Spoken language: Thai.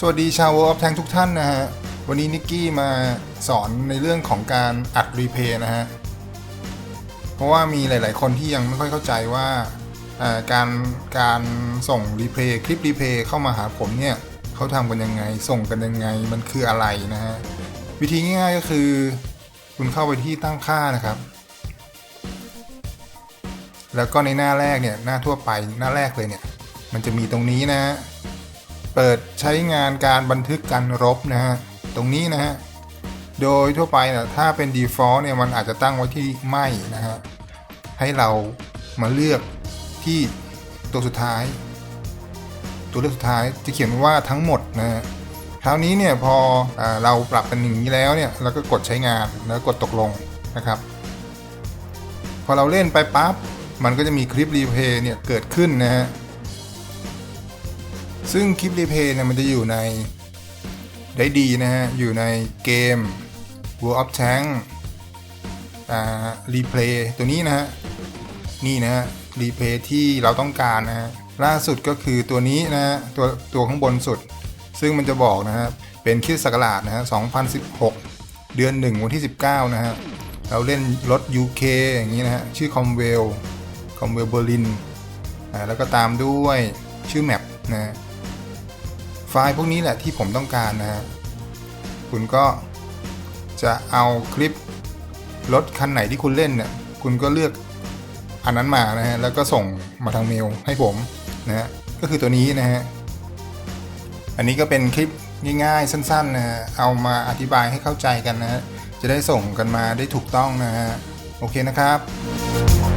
สวัสดีชาว World of Tank ทุกท่านนะฮะ วันนี้นิกกี้มาสอนในเรื่องของการอัดรีเพย์นะฮะ เพราะว่ามีหลาย ๆ คนที่ยังไม่ค่อยเข้าใจว่าการการส่งรีเพย์คลิปรีเพย์เข้ามาหาผมเนี่ยเขาทำกันยังไง ส่งกันยังไงมันคืออะไรนะฮะ วิธีง่ายๆก็คือ คุณเข้าไปที่ตั้งค่านะครับ แล้วก็ในหน้าแรกเนี่ยหน้าทั่วไปหน้าแรกเลยเนี่ยมันจะมีตรงนี้นะ เปิดใช้งานการบันทึกการรบนะฮะตรงนี้นะฮะโดยทั่วไปนี่ยถ้าเป็น default เนี่ยมันอาจจะตั้งไว้ที่ไม่นะฮะให้เรามาเลือกที่ตัวสุดท้าย ตัวเลือกสุดท้ายจะเขียนว่าทั้งหมดนะฮะคราวนี้เนี่ยพออเราปรับเป็นอย่างนี้แล้วเนี่ยเราก็กดใช้งานแล้วกดตกลงนะครับ พอเราเล่นไปปั๊บมันก็จะมีคลิปรีเพย์เนี่ยเกิดขึ้นนะฮะ ซึ่งคลิปรีเพย์เนี่ยมันจะอยู่ในได้ดีนะฮะ อยู่ในเกม World of Tank อ่ารีเพลย์ตัวนี้นะฮะ นี่นะฮะรีเพลย์ที่เราต้องการนะฮะ ล่าสุดก็คือตัวนี้นะฮะ ตัวตัวข้างบนสุด ซึ่งมันจะบอกนะฮะ เป็นคริดศักราชนะฮะ 2016 เดือน 1 วันที่ 19 นะฮะ เราเล่นรถ UK อย่างนี้นะฮะ ชื่อคอมเวลคอมเวลเบอร์ลินอ่าแล้วก็ตามด้วยชื่อแมปนะฮะ ไฟล์พวกนี้แหละที่ผมต้องการนะฮะคุณก็จะเอาคลิปรถคันไหนที่คุณเล่นเนี่ยคุณก็เลือกอันนั้นมานะฮะแล้วก็ส่งมาทางเมลให้ผมนะฮะก็คือตัวนี้นะฮะอันนี้ก็เป็นคลิปง่ายๆ สั้นๆนะฮะเอามาอธิบายให้เข้าใจกันนะฮะจะได้ส่งกันมาได้ถูกต้องนะฮะโอเคนะครับ